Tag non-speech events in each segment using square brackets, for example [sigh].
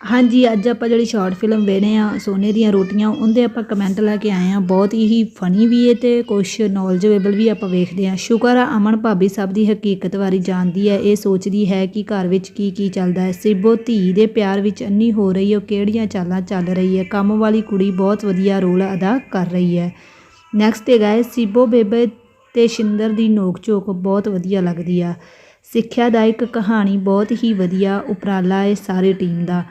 ਹਾਂਜੀ, ਅੱਜ ਆਪਾਂ ਜਿਹੜੀ ਸ਼ਾਰਟ ਫਿਲਮ ਵੇਖਦੇ ਆ, ਸੋਨੇ ਦੀਆਂ ਰੋਟੀਆਂ, ਉਹਦੇ ਆਪਾਂ ਕਮੈਂਟ ਲੈ ਕੇ ਆਏ ਆ। ਬਹੁਤ ਹੀ ਫਨੀ ਵੀ ਹੈ ਤੇ ਕੁਝ ਨੌਲੇਜੇਬਲ ਵੀ ਆਪਾਂ ਵੇਖਦੇ ਆ। ਸ਼ੁਕਰ ਆ, ਅਮਨ ਭਾਬੀ ਸਭ ਦੀ ਹਕੀਕਤ ਬਾਰੇ ਜਾਣਦੀ ਹੈ ਇਹ ਸੋਚਦੀ ਹੈ ਕਿ ਘਰ ਵਿੱਚ ਕੀ ਕੀ ਚੱਲਦਾ ਹੈ। ਸਿਬੋ ਧੀ ਦੇ ਪਿਆਰ ਵਿੱਚ ਅੰਨੀ ਹੋ ਰਹੀ ਹੈ, ਉਹ ਕਿਹੜੀਆਂ ਚਾਲਾਂ ਚੱਲ ਰਹੀ ਹੈ? ਕੰਮ ਵਾਲੀ ਕੁੜੀ ਬਹੁਤ ਵਧੀਆ ਰੋਲ ਅਦਾ ਕਰ ਰਹੀ ਹੈ। ਨੈਕਸਟ ਹੈਗਾ ਹੈ ਸਿਬੋ ਬੇਬੇ ਤੇ ਸ਼ਿੰਦਰ ਦੀ ਨੋਕ ਝੋਕ ਬਹੁਤ ਵਧੀਆ ਲੱਗਦੀ ਆ। ਸਿੱਖਿਆਦਾਇਕ ਕਹਾਣੀ ਬਹੁਤ ਹੀ ਵਧੀਆ ਉਪਰਾਲਾ ਹੈ ਸਾਰੇ ਟੀਮ ਦਾ।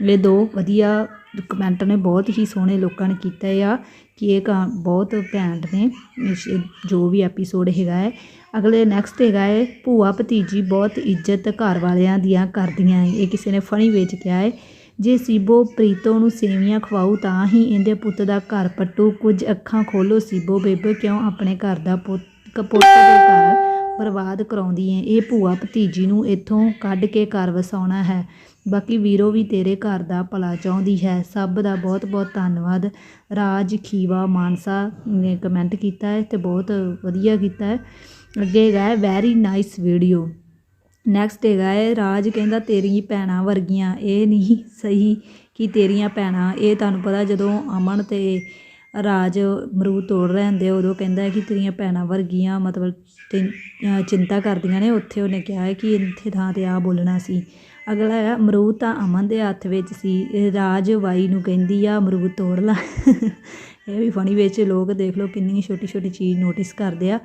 ਇਹ ਦੋ ਵਧੀਆ ਕਮੈਂਟ ਨੇ, ਬਹੁਤ ਹੀ ਸੋਹਣੇ ਲੋਕਾਂ ਨੇ ਕੀਤਾ ਆ ਕਿ ਇਹ ਕਹਾ ਬਹੁਤ ਘੈਂਟ ਨੇ ਜੋ ਵੀ ਐਪੀਸੋਡ ਹੈਗਾ ਹੈ। ਅਗਲੇ ਨੈਕਸਟ ਹੈਗਾ ਹੈ, ਭੂਆ ਭਤੀਜੀ ਬਹੁਤ ਇੱਜ਼ਤ ਘਰ ਵਾਲਿਆਂ ਦੀਆਂ ਕਰਦੀਆਂ ਹੈ ਇਹ ਕਿਸੇ ਨੇ ਫਣੀ ਵੇਚ ਕਿਹਾ ਹੈ, ਜੇ ਸੀਬੋ ਪ੍ਰੀਤੋ ਨੂੰ ਸੇਵੀਆਂ ਖਵਾਉ ਤਾਂ ਹੀ ਇਹਦੇ ਪੁੱਤ ਦਾ ਘਰ ਪੱਟੂ। ਕੁਝ ਅੱਖਾਂ ਖੋਲੋ ਸੀਬੋ ਬੇਬੇ, ਕਿਉਂ ਆਪਣੇ ਘਰ ਦਾ ਪੁੱਤ, ਕਪੋਤ ਦੇ ਘਰ ਬਰਬਾਦ ਕਰਾਉਂਦੀ ਹੈ ਇਹ ਭੂਆ ਭਤੀਜੀ ਨੂੰ ਇੱਥੋਂ ਕੱਢ ਕੇ ਘਰ ਵਸਾਉਣਾ ਹੈ। ਬਾਕੀ ਵੀਰੋ ਵੀ ਤੇਰੇ ਘਰ ਦਾ ਭਲਾ ਚਾਹੁੰਦੀ ਹੈ। ਸਭ ਦਾ ਬਹੁਤ ਬਹੁਤ ਧੰਨਵਾਦ। ਰਾਜ, ਖੀਵਾ, ਮਾਨਸਾ ਨੇ ਕਮੈਂਟ ਕੀਤਾ ਹੈ ਅਤੇ ਬਹੁਤ ਵਧੀਆ ਕੀਤਾ ਹੈ। ਅੱਗੇ ਹੈਗਾ ਹੈ ਵੈਰੀ ਨਾਈਸ ਵੀਡੀਓ ਨੈਕਸਟ ਹੈਗਾ ਹੈ ਰਾਜ ਕਹਿੰਦਾ ਤੇਰੀ ਭੈਣਾਂ ਵਰਗੀਆਂ। ਇਹ ਨਹੀਂ ਸਹੀ ਕਿ ਤੇਰੀਆਂ ਭੈਣਾਂ। ਇਹ ਤੁਹਾਨੂੰ ਪਤਾ ਜਦੋਂ ਅਮਨ ਅਤੇ ਰਾਜ ਅਮਰੂਦ ਤੋੜ ਰਹੇ ਹੁੰਦੇ ਉਦੋਂ ਕਹਿੰਦਾ ਕਿ ਤੇਰੀਆਂ ਭੈਣਾਂ ਵਰਗੀਆਂ ਮਤਲਬ ਤੇ ਚਿੰਤਾ ਕਰਦੀਆਂ ਨੇ। ਉੱਥੇ ਉਹਨੇ ਕਿਹਾ ਹੈ ਕਿ ਇੱਥੇ ਥਾਂ ਤੇ ਆਹ ਬੋਲਣਾ ਸੀ। ਅਗਲਾ ਹੈ, ਅਮਰੂਦ ਤਾਂ ਅਮਨ ਦੇ ਹੱਥ ਵਿੱਚ ਸੀ। ਰਾਜ ਵਾਈ ਨੂੰ ਕਹਿੰਦੀ ਆ, ਅਮਰੂਦ ਤੋੜ ਲਾ। [laughs] ਇਹ ਵੀ ਫਨੀ ਵਿੱਚ ਲੋਕ ਦੇਖ ਲਓ ਕਿੰਨੀ ਛੋਟੀ ਛੋਟੀ ਚੀਜ਼ ਨੋਟਿਸ ਕਰਦੇ ਆ।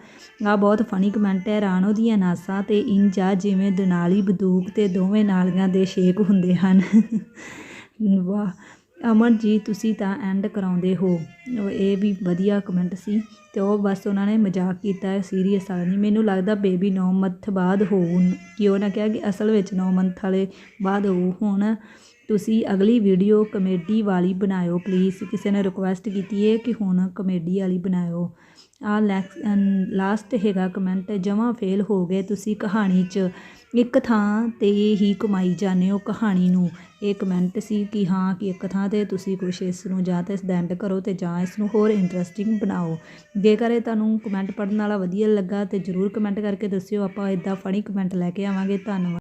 ਆ ਬਹੁਤ ਫਨੀ ਕਮੈਂਟ ਹੈ, ਰਾਣੋ ਦੀਆਂ ਨਾਸਾਂ ਤੇ ਇੰਜਾ ਜਿਵੇਂ ਦਨਾਲੀ, ਬੰਦੂਕ ਤੇ ਦੋਵੇਂ ਨਾਲੀਆਂ ਦੇ ਸ਼ੇਕ ਹੁੰਦੇ ਹਨ। [laughs] ਵਾਹ। ਅਮਨ ਜੀ ਤੁਸੀਂ ਤਾਂ ਐਂਡ ਕਰਾਉਂਦੇ ਹੋ। ਇਹ ਵੀ ਵਧੀਆ ਕਮੈਂਟ ਸੀ ਤੇ ਉਹ ਬਸ ਉਹਨਾਂ ਨੇ ਮਜ਼ਾਕ ਕੀਤਾ ਸੀਰੀਅਸ ਵਾਲਾ ਨਹੀਂ। ਮੈਨੂੰ ਲੱਗਦਾ ਬੇਬੀ 9 ਮੰਥ ਬਾਅਦ ਹੋਊ। ਕਿ ਉਹਨਾਂ ਕਿਹਾ ਕਿ ਅਸਲ ਵਿੱਚ 9 ਮੰਥ ਵਾਲੇ ਬਾਅਦ ਹੋਊ। ਹੁਣ ਤੁਸੀਂ ਅਗਲੀ ਵੀਡੀਓ ਕਮੇਡੀ ਵਾਲੀ ਬਣਾਇਓ ਪਲੀਜ਼ ਕਿਸੇ ਨੇ ਰਿਕੁਐਸਟ ਕੀਤੀ ਹੈ ਕਿ ਹੁਣ ਕਮੇਡੀ ਵਾਲੀ ਬਣਾਇਓ। ਆ ਲਾਸਟ ਹੈਗਾ ਕਮੈਂਟ ਜਮਾਂ ਫੇਲ ਹੋ ਗਏ ਤੁਸੀਂ ਕਹਾਣੀ 'ਚ। ਇੱਕ ਥਾਂ ਤੇ ਹੀ ਕਮਾਈ ਜਾਂਦੇ ਹੋ ਕਹਾਣੀ ਨੂੰ। ਇਹ ਕਮੈਂਟ ਸੀ ਕਿ ਹਾਂ, ਕਿ ਇੱਕ ਥਾਂ ਤੇ ਤੁਸੀਂ ਕੁਛ ਇਸ ਨੂੰ ਜਾਂ ਤਾਂ ਇਸ ਕਰੋ ਤੇ ਜਾਂ ਇਸ ਨੂੰ ਹੋਰ ਇੰਟਰਸਟਿੰਗ ਬਣਾਓ। ਜੇਕਰ ਇਹ ਤੁਹਾਨੂੰ ਕਮੈਂਟ ਪੜ੍ਹਨ ਵਾਲਾ ਵਧੀਆ ਲੱਗਾ ਤੇ ਜਰੂਰ ਕਮੈਂਟ ਕਰਕੇ ਦੱਸਿਓ। ਆਪਾਂ ਇਦਾਂ ਫਨੀ ਕਮੈਂਟ ਲੈ ਕੇ ਆਵਾਂਗੇ। ਧੰਨਵਾਦ।